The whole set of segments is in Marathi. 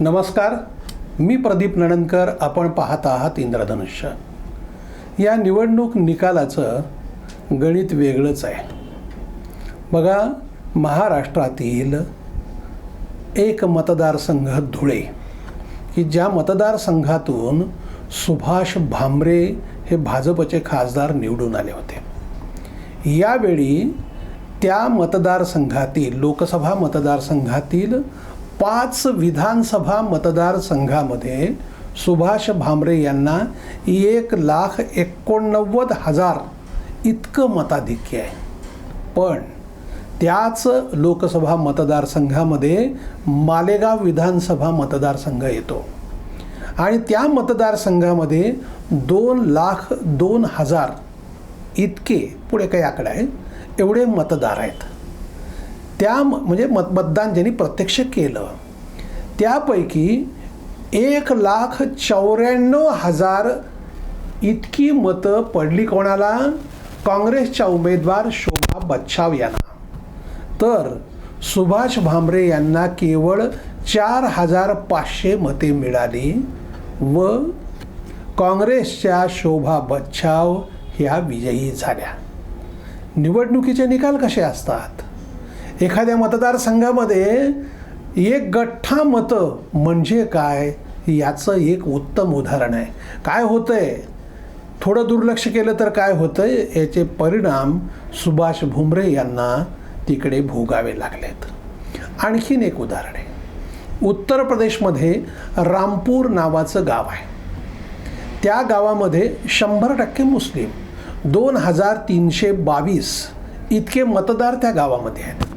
नमस्कार. मी प्रदीप नणनकर आपण पाहत आहात इंद्रधनुष्य. या निवडणूक निकालाचं गणित वेगळंच आहे. बघा महाराष्ट्रातील एक मतदारसंघ धुळे की ज्या मतदारसंघातून सुभाष भामरे हे भाजपचे खासदार निवडून आले होते. यावेळी त्या मतदारसंघातील लोकसभा मतदारसंघातील पाच विधानसभा मतदारसंघामध्ये सुभाष भामरे यांना एक लाख एकोणनव्वद हजार इतकं मताधिक्य आहे. पण त्याच लोकसभा मतदारसंघामध्ये मालेगाव विधानसभा मतदारसंघ येतो. आणि त्या मतदारसंघामध्ये दोन लाख दोन हजार इतके पुढे काही आकडा आहे एवढे मतदार आहेत. त्या म्हणजे म- म्हणजे मत मतदान ज्यांनी प्रत्यक्ष केलं त्यापैकी एक लाख चौऱ्याण्णव हजार इतकी मतं पडली कोणाला? काँग्रेसच्या उमेदवार शोभा बच्छाव यांना. तर सुभाष भामरे यांना केवळ चार हजार पाचशे मते मिळाली व काँग्रेसच्या शोभा बच्छाव ह्या विजयी झाल्या. निवडणुकीचे निकाल कसे असतात? एखाद्या मतदारसंघामध्ये एक गठ्ठा मतं म्हणजे काय? याचं एक उत्तम उदाहरण आहे. काय होतं आहे थोडं दुर्लक्ष केलं तर काय होतंय? याचे परिणाम सुभाष भुमरे यांना तिकडे भोगावे लागलेत. आणखीन एक उदाहरण आहे. उत्तर प्रदेशमध्ये रामपूर नावाचं गाव आहे. त्या गावामध्ये शंभर टक्के मुस्लिम दोन हजार तीनशे बावीस इतके मतदार त्या गावामध्ये आहेत.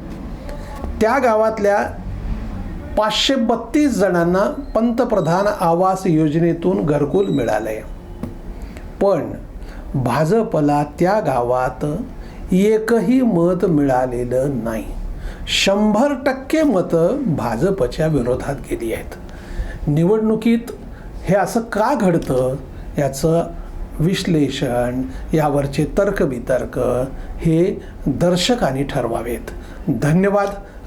त्या गावातल्या पाचशे बत्तीस जणांना पंतप्रधान आवास योजनेतून घरकुल मिळाले पण भाजपला त्या गावात एकही मत मिळालेलं नाही. शंभर टक्के मतं भाजपच्या विरोधात गेली आहेत. निवडणुकीत हे असं का घडतं याचं विश्लेषण यावरचे तर्कवितर्क हे दर्शकांनी ठरवावेत. धन्यवाद.